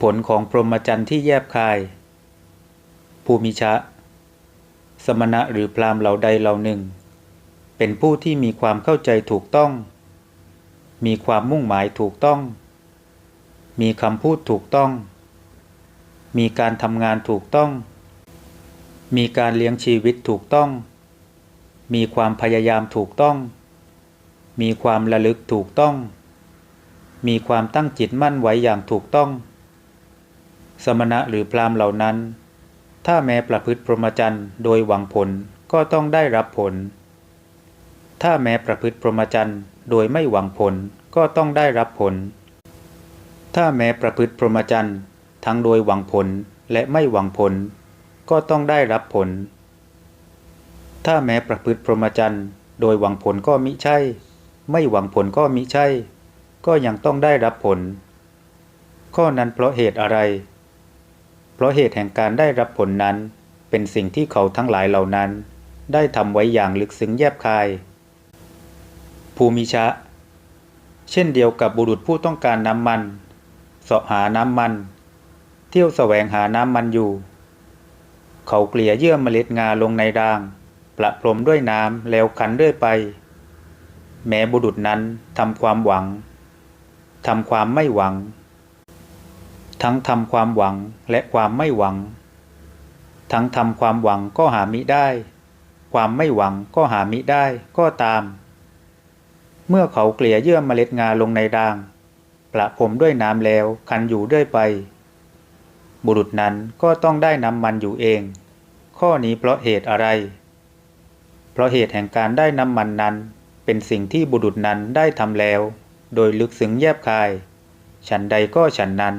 ผลของพรหมจรรย์ที่แยบคาย ภูมิชะ สมณะหรือพรามเหล่าใดเหล่าหนึ่ง เป็นผู้ที่มีความเข้าใจถูกต้อง มีความมุ่งหมายถูกต้อง มีคำพูดถูกต้อง มีการทำงานถูกต้อง มีการเลี้ยงชีวิตถูกต้อง มีความพยายามถูกต้อง มีความระลึกถูกต้อง มีความตั้งจิตมั่นไว้อย่างถูกต้อง สมณะหรือพราหมณ์เหล่านั้น ถ้าแม้ประพฤติพรหมจรรย์โดยหวังผลก็ต้องได้รับผล ถ้าแม้ประพฤติพรหมจรรย์โดยไม่หวังผลก็ต้องได้รับผล ถ้าแม้ประพฤติพรหมจรรย์ทั้งโดยหวังผลและไม่หวังผล ก็ต้องได้รับผล ถ้าแม้ประพฤติพรหมจรรย์โดยหวังผลก็มิใช่ ไม่หวังผลก็มิใช่ ก็ยังต้องได้รับผล ข้อนั้นเพราะเหตุอะไร ราะเหตุแห่งการได้รับผลนั้น เป็นสิ่งที่เขาทั้งหลายเหล่านั้น ได้ทำไว้อย่างลึกซึ้งแยบคาย ภูมิชะ เช่นเดียวกับบุรุษผู้ต้องการน้ำมันเสาะหาน้ำมัน เที่ยวแสวงหาน้ำมันอยู่ เขาเกลี่ยเยื่อเมล็ดงาลงในราง ประพรมด้วยน้ำแล้วขันเรื่อยไป แม้บุรุษนั้นทำความหวังทำความไม่หวัง ทั้งทำความหวังและความไม่หวัง ทั้งทำความหวังก็หามิได้ ความไม่หวังก็หามิได้ก็ตาม เมื่อเขาเกลี่ยเยื่อเมล็ดงาลงในราง ประพรมด้วยน้ำแล้วคันอยู่เรื่อยไป บุรุษนั้นก็ต้องได้น้ำมันอยู่เอง ข้อนี้เพราะเหตุอะไร เพราะเหตุแห่งการได้น้ำมันนั้น เป็นสิ่งที่บุรุษนั้นได้ทำแล้ว โดยลึกซึ้งแยบคาย ฉันใดก็ฉันนั้น